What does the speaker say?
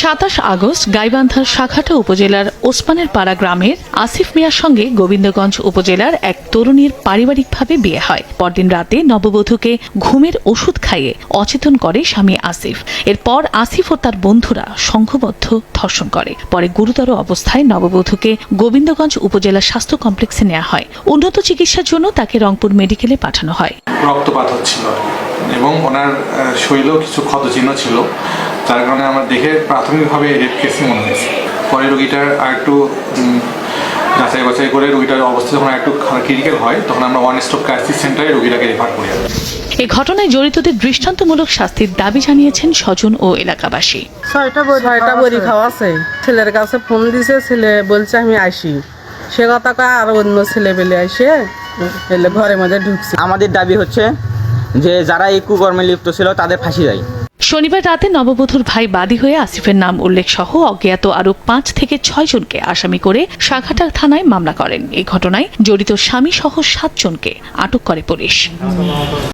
সাতাশ আগস্ট গাইবান্ধার শাখাটা উপজেলার ওসমানের পাড়া গ্রামের আসিফ মিয়ার সঙ্গে গোবিন্দগঞ্জ উপজেলার এক তরুণীর পারিবারিকভাবে বিয়ে হয়। পরদিন রাতে নববধূকে ঘুমের ওষুধ খাইয়ে অচেতন করে স্বামী আসিফ। এরপর আসিফ ও তার বন্ধুরা সংঘবদ্ধ ধর্ষণ করে। পরে গুরুতর অবস্থায় নববধূকে গোবিন্দগঞ্জ উপজেলা স্বাস্থ্য কমপ্লেক্সে নেওয়া হয়। উন্নত চিকিৎসার জন্য তাকে রংপুর মেডিকেলে পাঠানো হয়। রক্তপাত হচ্ছিল এবং ওনার শরীরেও কিছু ক্ষতচিহ্ন ছিল। যার কারণে আমার দেখে প্রাথমিকভাবে রেপ কেসই মনে হয়েছে। পরে রোগীটার আর একটু যাচাই বাছাই করে রোগীটার অবস্থা যখন একটু ক্রিটিক্যাল হয় তখন আমরা ওয়ান স্টপ ক্রাইসিস সেন্টারে রোগীটাকে রেফার করি। এই ঘটনায় জড়িতদের দৃষ্টান্তমূলক শাস্তির দাবি জানিয়েছেন স্বজন ও এলাকাবাসী। ছয়টা বড়ি ছয়টা বড়ি খাওয়া আছে। ছেলের কাছে ফোন দিছে ছেলে বলছে আমি আসি সে কথা কয় আর অন্য ছেলে পেলে আসে এলে ঘরের মধ্যে ঢুকছে। আমাদের দাবি হচ্ছে যে যারা এই কুকর্মে লিপ্ত ছিল তাদের ফাঁসি দেয়। শনিবার রাতে নববধূর ভাই বাদী হয়ে আসিফের নাম উল্লেখ সহ অজ্ঞাত আরও পাঁচ থেকে ছয় জনকে আসামি করে সাঘাটা থানায় মামলা করেন। এই ঘটনায় জড়িত স্বামী সহ সাতজনকে আটক করে পুলিশ।